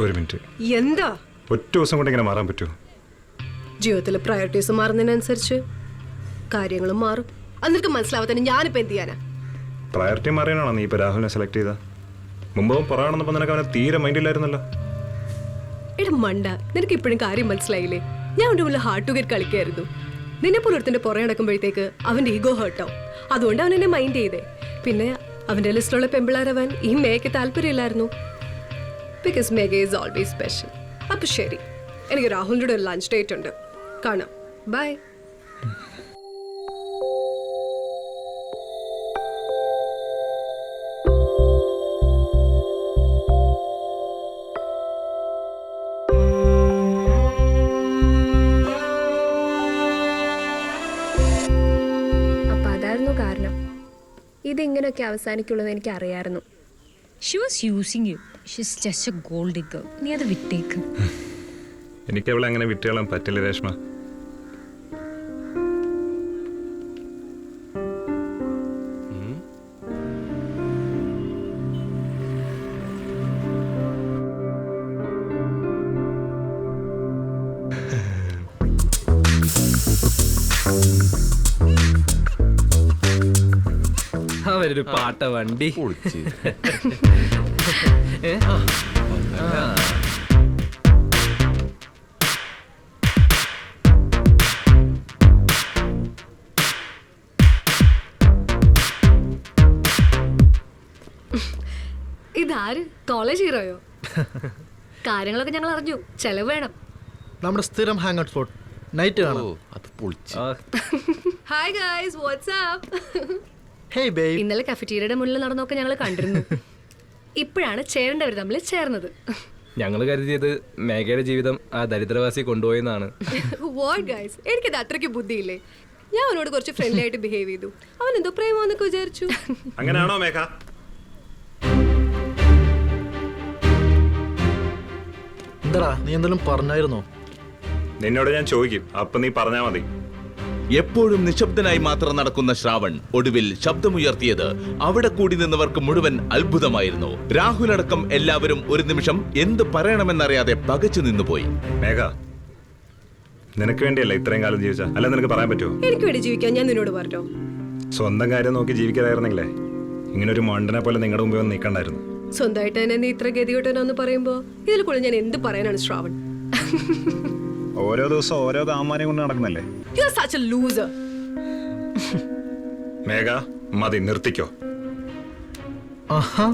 ഒരു മിനിറ്റ്. എന്താ? ഒറ്റ ദിവസം കൊണ്ട് ഇങ്ങനെ മാറാൻ പറ്റുമോ ജീവിതത്തിലെ പ്രയോറിറ്റീസ് മാറുന്നതിനനുസരിച്ച് കാര്യങ്ങളും മാറും. അന്നിട്ട് മനസ്സിലാവാതെ ഞാൻ ഞാനിപ്പോ എന്ത് ചെയ്യാനാ? പ്രയോറിറ്റി മാറിയാണോ നീ ഇപ്പോൾ രാഹുലിനെ സെലക്ട് ചെയ്ത മുമ്പ് പുറകണമെന്നപ്പോൾ നിനക്ക് അവനെ തീരെ മൈൻഡ് മൈൻഡില്ലായിരുന്നല്ലോ എടാ മണ്ട നിനക്ക് ഇപ്പോഴും കാര്യം മനസ്സിലായില്ലേ? ഞാൻ അവന്റെ മുന്നിൽ ഹാർട്ട് ടു ഗെറ്റ് കളിക്കായിരുന്നു. നിന്നെ പോലെ ഒരുത്തിന്റെ പുറകെ നടക്കുമ്പോഴത്തേക്ക് അവന്റെ ഈഗോ ഹേർട്ടാവും അതുകൊണ്ട് അവൻ എന്നെ മൈൻഡ് ചെയ്തേ. പിന്നെ അവന്റെ ലിസ്റ്റിലുള്ള പെമ്പിളാരവൻ ഈ മേക്ക് താല്പര്യമില്ലായിരുന്നു. Because Megha is always special അപ്പൊ ശരി. എനിക്ക് രാഹുലിന്റെ ഒരു ലഞ്ച് ഡേറ്റ് ഉണ്ട്. കാണാം. ബൈ ഇതിങ്ങനെയൊക്കെ അവസാനിക്കുള്ളൂ എന്ന് എനിക്ക് അറിയായിരുന്നു she was using you she's just a gold digger നീ അത് വിട്ടേക്ക്. എനിക്ക് അവളെ അങ്ങനെ വിട്ടുകളാൻ പറ്റില്ല രേഷ്മ. അവരൊരു പാട്ട വണ്ടി ഇതാര്? കോളേജ് ഹീറോയോ കാര്യങ്ങളൊക്കെ ഞങ്ങൾ അറിഞ്ഞു. ചെലവ് വേണം. നമ്മുടെ സ്ഥിരം ഹാങ് ഔട്ട് സ്പോട്ട് നൈറ്റ് കാണാം അത് പൊളിച്ച്. ഹായ് ഗായ്സ് വാട്സ്ആപ്പ് ബേബ് ഇന്നലെ കഫറ്റീരിയുടെ മുന്നിൽ നടന്നൊക്കെ ഞങ്ങൾ കണ്ടിരുന്നു. ഇപ്പോഴാണ് ചേരേണ്ടവർ തമ്മിൽ ചേർന്നത്. ഞങ്ങൾ കരുതിയത് മേഘയുടെ ജീവിതം ആ ദരിദ്രവാസി കൊണ്ടുപോയെന്നാണ്. വാട്ട് ഗൈസ് എനിക്കത് അത്രയ്ക്ക് ബുദ്ധിയില്ലേ? ഞാൻ അവനോട് കുറച്ച് ഫ്രണ്ട്ലി ആയിട്ട് ബിഹേവ് ചെയ്തു. അവൻ എന്തോ പ്രേമാന്നൊക്കെ വിചാരിച്ചു. അങ്ങനെയാണോ മേഘ? എന്താടാ നീ എന്തെങ്കിലും പറഞ്ഞായിരുന്നോ? നിന്നോട് ഞാൻ ചോദിക്കും. അപ്പൊ നീ പറഞ്ഞാ മതി. എപ്പോഴും നിശബ്ദനായി മാത്രം നടക്കുന്ന ശ്രാവൺ ഒടുവിൽ ശബ്ദമുയർത്തിയത് അവിടെ കൂടി നിന്നവർക്ക് മുഴുവൻ അത്ഭുതമായിരുന്നു. രാഹുൽ അടക്കം എല്ലാവരും ഒരു നിമിഷം എന്ത് പറയണമെന്നറിയാതെ പകച്ചു നിന്നുപോയി. മേഘ നിനക്ക് വേണ്ടിയല്ല ഇത്രയും കാലം ജീവിച്ച? അല്ല നിനക്ക് പറയാൻ പറ്റുമോ? എനിക്ക് വേണ്ടി ജീവിക്കാൻ ഞാൻ നിന്നോട് പറഞ്ഞോ? സ്വന്തം കാര്യം നോക്കി ജീവിക്കാതായിരുന്നെങ്കിലേ ഇങ്ങനെ ഒരു മണ്ടനെ പോലെ നിങ്ങളുടെ മുമ്പേ വന്ന് നിൽക്കണ്ടായിരുന്നു. സ്വന്തമായിട്ട് തന്നെ നീ ഇത്ര ഗതികെട്ടനാന്ന് പറയുമ്പോ ഇതിൽ കൂടുതൽ ഞാൻ എന്ത് പറയാനാണ് ശ്രാവൺ? ഓരോ ദിവസം ഓരോ കാമാനെ കൊണ്ട് നടക്കുന്നല്ലേ? You are such a loser Megha മതി നിർത്തിക്കോ. ആഹാ.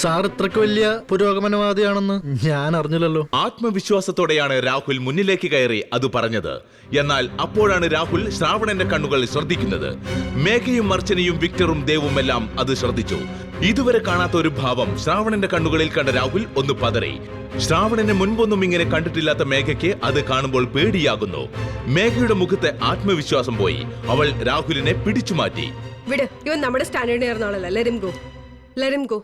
സാർ ഇത്രക്ക് വലിയ പുരോഗമനവാദിയാണെന്ന് ഞാൻ അറിഞ്ഞില്ലല്ലോ. ആത്മവിശ്വാസത്തോടെയാണ് രാഹുൽ മുന്നിലേക്ക് കയറി അത് പറഞ്ഞത്. എന്നാൽ അപ്പോഴാണ് രാഹുൽ ശ്രാവണന്റെ കണ്ണുകൾ ശ്രദ്ധിക്കുന്നത്. മേഘയും അർച്ചനയും വിക്ടറും ദേവും എല്ലാം അത് ശ്രദ്ധിച്ചു. ഇതുവരെ കാണാത്ത ഒരു ഭാവം ശ്രാവണന്റെ കണ്ണുകളിൽ കണ്ട രാഹുൽ ഒന്ന് പതറി. ശ്രാവണനെ മുൻപൊന്നും ഇങ്ങനെ കണ്ടിട്ടില്ലാത്ത മേഘയ്ക്ക് അത് കാണുമ്പോൾ പേടിയാകുന്നു. മേഘയുടെ മുഖത്തെ ആത്മവിശ്വാസം പോയി. അവൾ രാഹുലിനെ പിടിച്ചു മാറ്റി. വിട് ഇവൻ നമ്മുടെ സ്റ്റാൻഡേർഡ് നേർന്ന ആളല്ല. Let him go let him go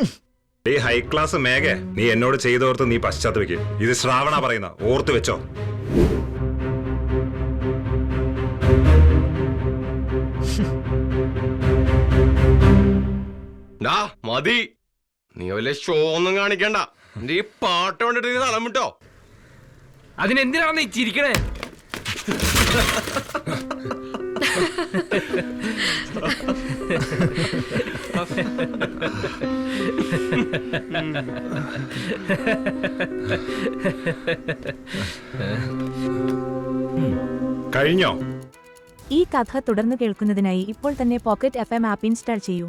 ഈ ഹൈ ക്ലാസ് മേഘ. നീ എന്നോട് ചെയ്തോർത്ത് നീ പശ്ചാത്തപിക്കും. ഇത് ശ്രാവണ പറയുന്ന. ഓർത്തു വെച്ചോ. ഡാ മതി. നീ വല്ല ഷോ ഒന്നും കാണിക്കണ്ട. നീ ഈ പാട്ട് കണ്ടിട്ട് നീ തളം വിട്ടോ അതിനെന്തിനാണ് നീ ചിരിക്കണേ കഴിഞ്ഞോ? ഈ കഥ തുടർന്ന് കേൾക്കുന്നതിനായി ഇപ്പോൾ തന്നെ pocket F M app install ചെയ്യൂ.